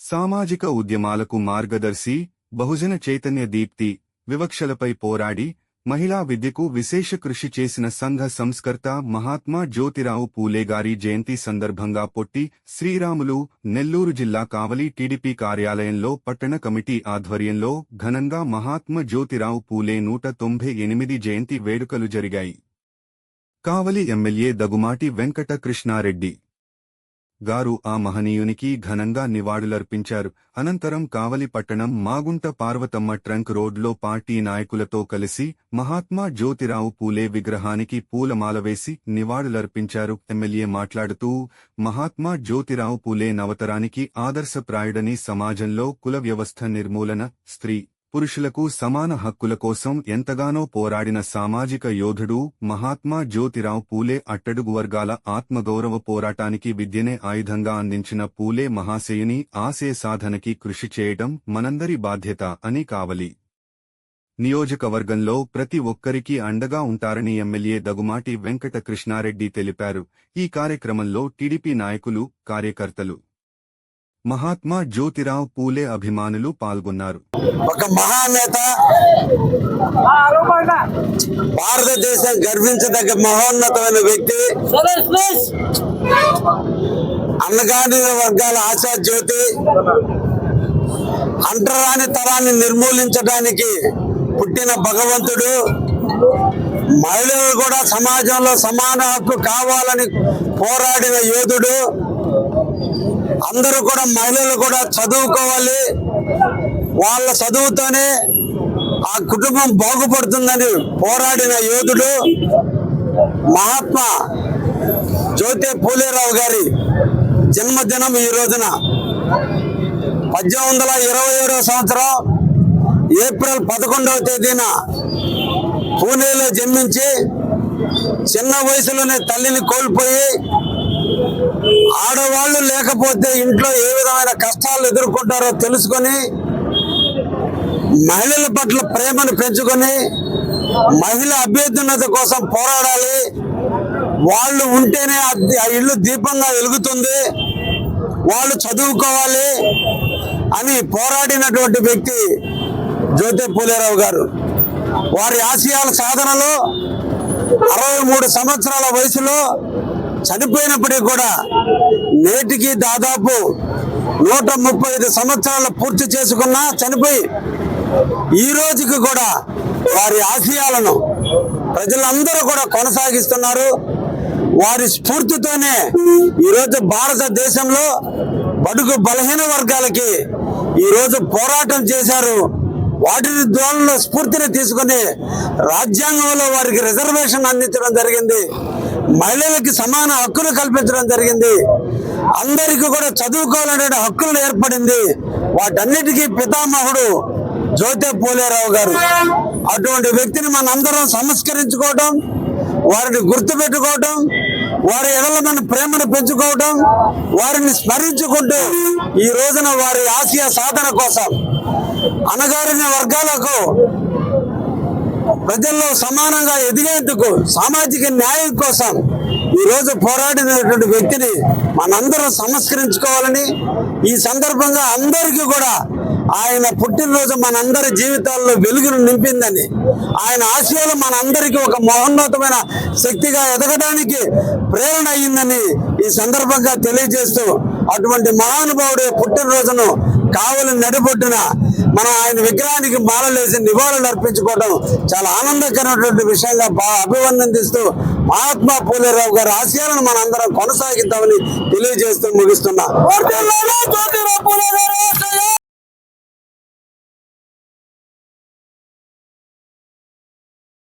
సామాజిక ఉద్యమాలకు మార్గదర్శి బహుజన చైతన్య దీప్తి వివక్షలపై పోరాడి మహిళా విద్యకు విశేష కృషి చేసిన సంఘ సంస్కర్త మహాత్మా జ్యోతిరావు పూలే గారి జయంతి సందర్భంగా పొట్టి శ్రీరాములు నెల్లూరు జిల్లా కావలి టీడీపీ కార్యాలయంలో పట్టణ కమిటీ ఆధ్వర్యంలో ఘనంగా మహాత్మా జ్యోతిరావు పూలే నూట తొంభై ఎనిమిది జయంతి వేడుకలు జరిగాయి. కావలి ఎమ్మెల్యే దగుమాటి వెంకట కృష్ణారెడ్డి గారు ఆ మహనీయునికి ఘనంగా నివాళులర్పించారు. అనంతరం కావలి పట్టణం మాగుంట పార్వతమ్మ ట్రంక్ రోడ్లో పార్టీ నాయకులతో కలిసి మహాత్మా జ్యోతిరావు పూలే విగ్రహానికి పూలమాల వేసి నివాళులర్పించారు. ఎమ్మెల్యే మాట్లాడుతూ మహాత్మా జ్యోతిరావు పూలే నవతరానికి ఆదర్శప్రాయుడని సమాజంలో కుల వ్యవస్థ నిర్మూలన స్త్రీ పురుషులకు సమాన హక్కుల కోసం ఎంతగానో పోరాడిన సామాజిక యోధుడు మహాత్మా జ్యోతిరావు పూలే అట్టడుగు వర్గాల ఆత్మగౌరవ పోరాటానికి విద్యనే ఆయుధంగా అందించిన పూలే మహాశయుని ఆశయ సాధనకి కృషి చేయడం మనందరి బాధ్యత అని కావలి. నియోజకవర్గంలో ప్రతి ఒక్కరికి అండగా ఉంటారని ఎమ్మెల్యే దగుమాటి వెంకట కృష్ణారెడ్డి తెలిపారు. ఈ కార్యక్రమంలో టీడీపీ నాయకులు కార్యకర్తలు మహాత్మా జ్యోతిరావు పూలే అభిమానులు పాల్గొన్నారు. ఒక మహానేత భారతదేశం గర్వించదగ్గ మహోన్నతమైన వ్యక్తి. అన్నగాని వర్గాల ఆశా జ్యోతి. అంటరాని తరాన్ని నిర్మూలించడానికి పుట్టిన భగవంతుడు. మహిళలు కూడా సమాజంలో సమాన హక్కు కావాలని పోరాడిన యోధుడు. అందరూ కూడా మహిళలు కూడా చదువుకోవాలి. వాళ్ళ చదువుతోనే ఆ కుటుంబం బాగుపడుతుందని పోరాడిన యోధుడు మహాత్మా జ్యోతి పూలేరావు గారి జన్మదినం ఈ రోజున. పద్దెనిమిది వందల ఇరవై ఏడవ సంవత్సరం ఏప్రిల్ పదకొండవ తేదీన పూణేలో జన్మించి చిన్న వయసులోనే తల్లిని కోల్పోయి ఆడవాళ్ళు లేకపోతే ఇంట్లో ఏ విధమైన కష్టాలు ఎదుర్కొంటారో తెలుసుకొని మహిళల పట్ల ప్రేమను పెంచుకొని మహిళ అభ్యర్థున్నత కోసం పోరాడాలి. వాళ్ళు ఉంటేనే ఆ- ఇల్లు దీపంగా వెలుగుతుంది. వాళ్ళు చదువుకోవాలి అని పోరాడినటువంటి వ్యక్తి జ్యోతి పూలేరావు గారు. వారి ఆశయాల సాధనలో అరవై మూడు సంవత్సరాల వయసులో చనిపోయినప్పటికీ కూడా నేటికి దాదాపు నూట ముప్పై ఐదు సంవత్సరాలు పూర్తి చేసుకున్నా చనిపోయి ఈ రోజుకి కూడా వారి ఆశయాలను ప్రజలందరూ కూడా కొనసాగిస్తున్నారు. వారి స్ఫూర్తితోనే ఈరోజు భారతదేశంలో బడుగు బలహీన వర్గాలకి ఈరోజు పోరాటం చేశారు. వాటిని ద్వారా స్ఫూర్తిని తీసుకుని రాజ్యాంగంలో వారికి రిజర్వేషన్ అందించడం జరిగింది. మహిళలకి సమాన హక్కులు కల్పించడం జరిగింది. అందరికీ కూడా చదువుకోవాలనే హక్కులు ఏర్పడింది. వాటన్నిటికీ పితామహుడు జ్యోతి పోలేరావు గారు. అటువంటి వ్యక్తిని మనందరం సంస్కరించుకోవటం వారిని గుర్తుపెట్టుకోవటం వారి ఎడల మన ప్రేమను పెంచుకోవటం వారిని స్మరించుకుంటూ ఈ రోజున వారి ఆశయ సాధన కోసం అణగారిన వర్గాలకు ప్రజల్లో సమానంగా ఎదిగేందుకు సామాజిక న్యాయం కోసం ఈరోజు పోరాడినటువంటి వ్యక్తిని మనందరం సంస్కరించుకోవాలని ఈ సందర్భంగా అందరికీ కూడా ఆయన పుట్టినరోజు మనందరి జీవితాల్లో వెలుగును నింపిందని ఆయన ఆశయాలు మనందరికీ ఒక మహోన్నతమైన శక్తిగా ఎదగడానికి ప్రేరణ అయ్యిందని ఈ సందర్భంగా తెలియజేస్తూ అటువంటి మహానుభావుడి పుట్టినరోజును కావలి నడిబొట్టున మనం ఆయన విగ్రహానికి మాలలేసి నివాళులు అర్పించుకోవడం చాలా ఆనందకరమైనటువంటి విషయంగా బా- అభివర్ణిస్తూ మహాత్మా పూలేరావు గారి ఆశయాలను మనందరం కొనసాగిద్దామని తెలియజేస్తూ ముగిస్తున్నా.